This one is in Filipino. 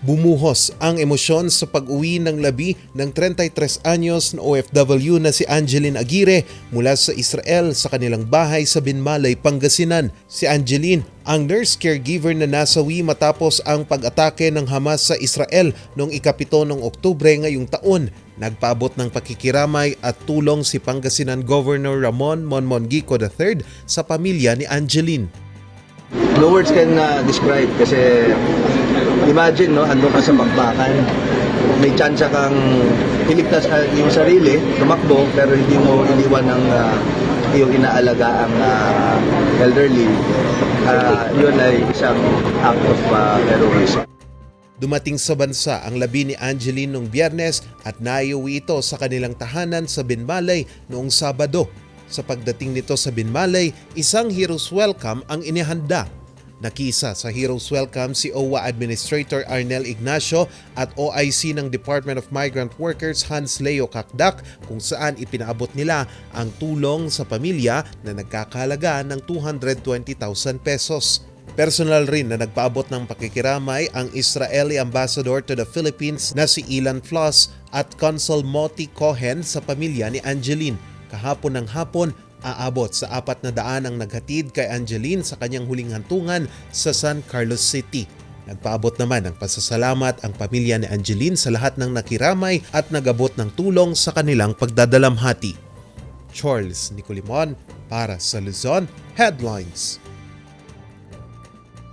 Bumuhos ang emosyon sa pag-uwi ng labi ng 33 anyos na OFW na si Angeline Aguirre mula sa Israel sa kanilang bahay sa Binmalay, Pangasinan. Si Angeline, ang nurse caregiver na nasawi matapos ang pag-atake ng Hamas sa Israel noong ikapito ng Oktubre ngayong taon. Nagpaabot ng pakikiramay at tulong si Pangasinan Governor Ramon Monmongico III sa pamilya ni Angeline. No words can uh, describe kasi imagine no ando ka sa bakbakan may chance kang iligtas uh, yung sarili tumakbo pero hindi mo iniwan ng uh, iyong inaalaga ang uh, elderly uh, yun ay isang act of uh, heroism Dumating sa bansa ang labi ni Angeline noong biyernes at naiuwi ito sa kanilang tahanan sa Binmalay noong Sabado. Sa pagdating nito sa Binmalay, isang hero's welcome ang inihanda. Nakisa sa Heroes Welcome si OWA Administrator Arnel Ignacio at OIC ng Department of Migrant Workers Hans Leo Kakdak kung saan ipinaabot nila ang tulong sa pamilya na nagkakalaga ng 220,000 pesos. Personal rin na nagpaabot ng pakikiramay ang Israeli Ambassador to the Philippines na si Ilan Floss at Consul Moti Cohen sa pamilya ni Angeline. Kahapon ng hapon, aabot sa apat na daan ang naghatid kay Angeline sa kanyang huling hantungan sa San Carlos City. Nagpaabot naman ng pasasalamat ang pamilya ni Angeline sa lahat ng nakiramay at nagabot ng tulong sa kanilang pagdadalamhati. Charles Nicolimon para sa Luzon Headlines.